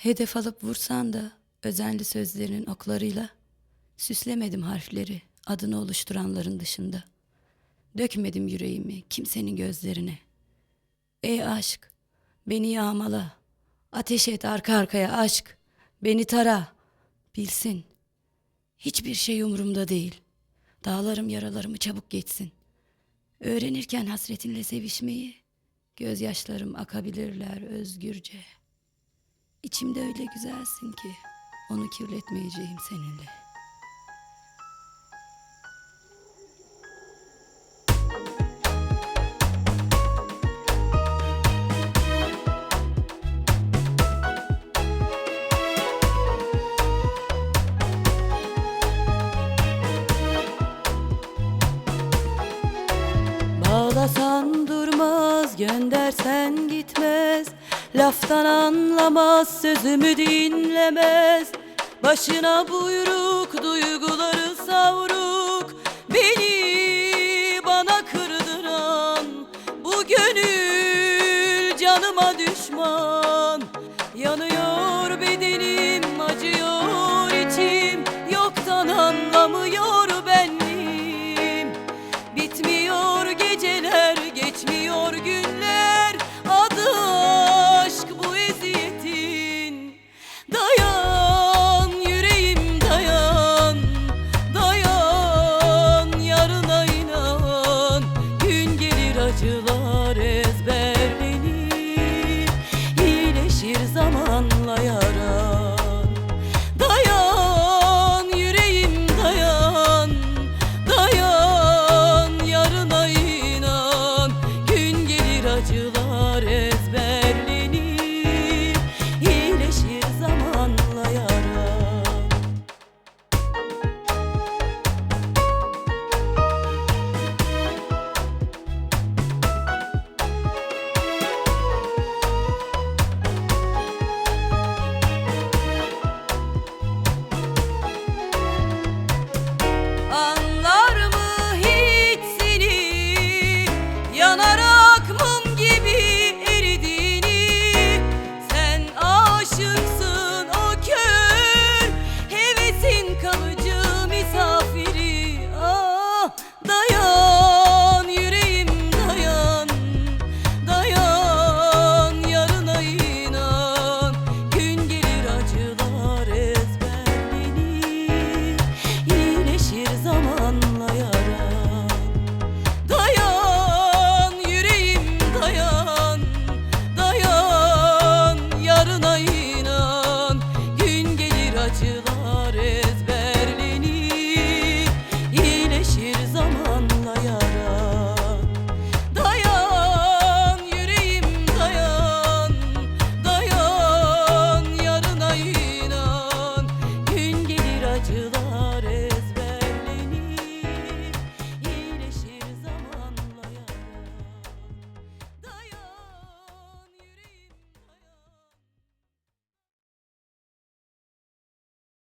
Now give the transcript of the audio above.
Hedef alıp vursan da özenli sözlerinin oklarıyla süslemedim harfleri adını oluşturanların dışında. Dökmedim yüreğimi kimsenin gözlerine. Ey aşk, beni yağmala. Ateş et arka arkaya aşk. Beni tara. Bilsin. Hiçbir şey umurumda değil. Dağlarım yaralarımı çabuk geçsin. Öğrenirken hasretinle sevişmeyi, gözyaşlarım akabilirler özgürce. İçimde öyle güzelsin ki onu kirletmeyeceğim seninle. Bağlasan durmaz, göndersen gitmez Laftan anlamaz, sözümü dinlemez. Başına buyruk, duyguları savruk. Beni bana kırdıran Bu gönül canıma düşman. Yanıyor bedenim, acıyor içim. Yoktan anlamıyor to the Lord is best.